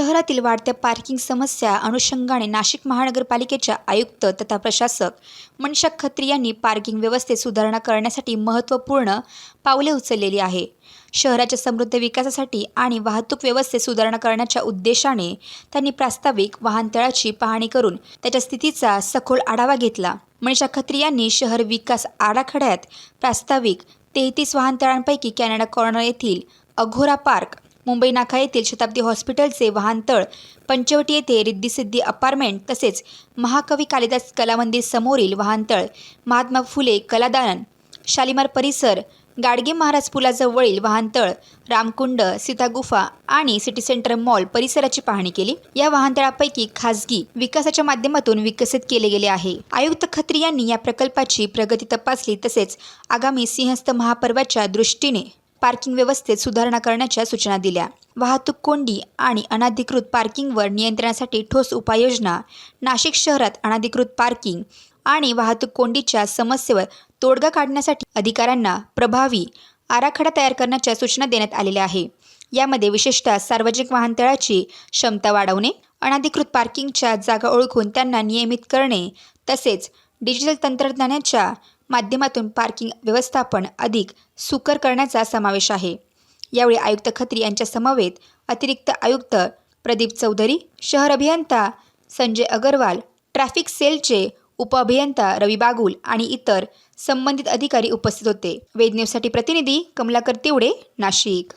शहरातील वाढत्या पार्किंग समस्या अनुषंगाने नाशिक महानगरपालिकेच्या आयुक्त तथा प्रशासक मनीषा खत्री यांनी पार्किंग व्यवस्थेत सुधारणा करण्यासाठी महत्त्वपूर्ण पावले उचललेली आहे. शहराच्या समृद्ध विकासासाठी आणि वाहतूक व्यवस्थेत सुधारणा करण्याच्या उद्देशाने त्यांनी प्रास्ताविक वाहनतळाची पाहणी करून त्याच्या स्थितीचा सखोल आढावा घेतला. मनीषा खत्री यांनी शहर विकास आराखड्यात प्रास्ताविक तेहतीस वाहनतळांपैकी कॅनडा कॉर्नर येथील अघोरा पार्क मुंबई नाका येथील शताब्दी हॉस्पिटलचे वाहनतळ पंचवटी येथे रिद्धिसिद्धी अपार्टमेंट तसेच महाकवी कालिदास कलामंदिर समोरील वाहनतळ महात्मा फुले कलादालन शालिमार परिसर गाडगे महाराज पुलाजवळील वाहनतळ रामकुंड सीतागुफा आणि सिटी सेंटर मॉल परिसराची पाहणी केली. या वाहनतळापैकी खासगी विकासाच्या माध्यमातून विकसित केले गेले आहे. आयुक्त खत्री यांनी या प्रकल्पाची प्रगती तपासली तसेच आगामी सिंहस्थ महापर्वाच्या दृष्टीने पार्किंग व्यवस्थेत सुधारणा करण्याच्या सूचना दिल्या. वाहतूक कोंडी आणि अनधिकृत पार्किंगवर नियंत्रणासाठी ठोस उपाययोजना नाशिक शहरात अनधिकृत पार्किंग आणि वाहतूक कोंडीच्या समस्येवर तोडगा काढण्यासाठी अधिकाऱ्यांना प्रभावी आराखडा तयार करण्याच्या सूचना देण्यात आलेल्या आहे. यामध्ये विशेषतः सार्वजनिक वाहनतळाची क्षमता वाढवणे अनधिकृत पार्किंगच्या जागा ओळखून त्यांना नियमित करणे तसेच डिजिटल तंत्रज्ञानाच्या माध्यमातून पार्किंग व्यवस्थापन अधिक सुकर करण्याचा समावेश आहे. यावेळी आयुक्त खत्री यांच्या समवेत अतिरिक्त आयुक्त प्रदीप चौधरी शहर अभियंता संजय अगरवाल ट्रॅफिक सेलचे उपअभियंता रवी बागुल आणि इतर संबंधित अधिकारी उपस्थित होते. वेद न्यूजसाठी प्रतिनिधी कमलाकर तिवडे नाशिक.